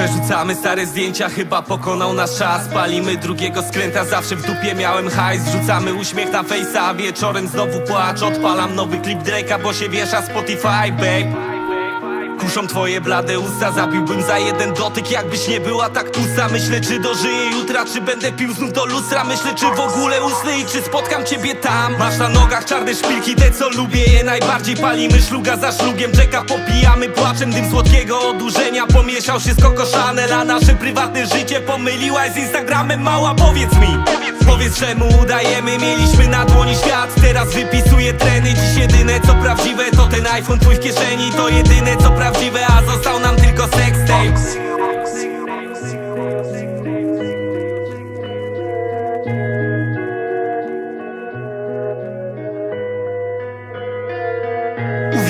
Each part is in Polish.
Przerzucamy stare zdjęcia, chyba pokonał nas czas. Palimy drugiego skręta, zawsze w dupie miałem hajs. Rzucamy uśmiech na face'a, a wieczorem znowu płacz. Odpalam nowy klip Drake'a, bo się wiesza Spotify, babe Kuszą twoje blade usta Zabiłbym za jeden dotyk, jakbyś nie była tak tłusta Myślę, czy dożyję jutra, czy będę pił znów do lustra. Myślę, czy w ogóle usnę i czy spotkam ciebie tam. Masz na nogach czarne szpilki, te co lubię je najbardziej. Palimy szluga za szlugiem, Jacka popijamy Płaczem. Dym słodkiego odurzenia Pomieszał się z Coco Chanel, a nasze prywatne życie Pomyliłaś z Instagramem, mała powiedz mi Powiedz czemu udajemy, mieliśmy na dłoni świat. Teraz wypisuję treny, dziś jedyne co prawdziwe To ten iPhone twój w kieszeni, to jedyne co prawdziwe A został nam tylko sextape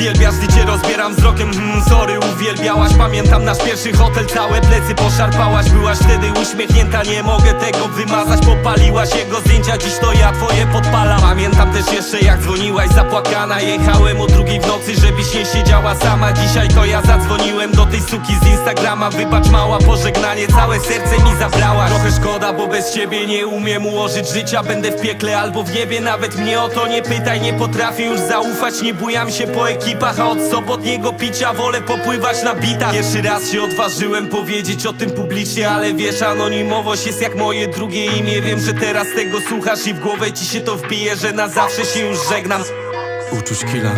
Uwielbiasz, gdy cię rozbieram wzrokiem. Hmm, Sorry, uwielbiałaś, pamiętam nasz pierwszy hotel. Całe plecy poszarpałaś, byłaś wtedy uśmiechnięta. Nie mogę tego wymazać, popaliłaś jego zdjęcia Dziś to ja twoje podpalam. Pamiętam też jeszcze jak dzwoniłaś zapłakana. Jechałem o drugiej w nocy, żebyś nie siedziała sama. Dzisiaj to ja zadzwoniłem do tej suki z Instagrama. Wybacz mała, pożegnanie, całe serce mi zabrałaś Szkoda, bo bez ciebie nie umiem ułożyć życia. Będę w piekle albo w niebie, nawet mnie o to nie pytaj. Nie potrafię już zaufać, nie bujam się po ekipach A od sobotniego picia wolę popływać na bitach. Pierwszy raz się odważyłem powiedzieć o tym publicznie Ale wiesz, anonimowość jest jak moje drugie imię. Wiem, że teraz tego słuchasz i w głowę ci się to wbije Że na zawsze się już żegnam. Uczuć killa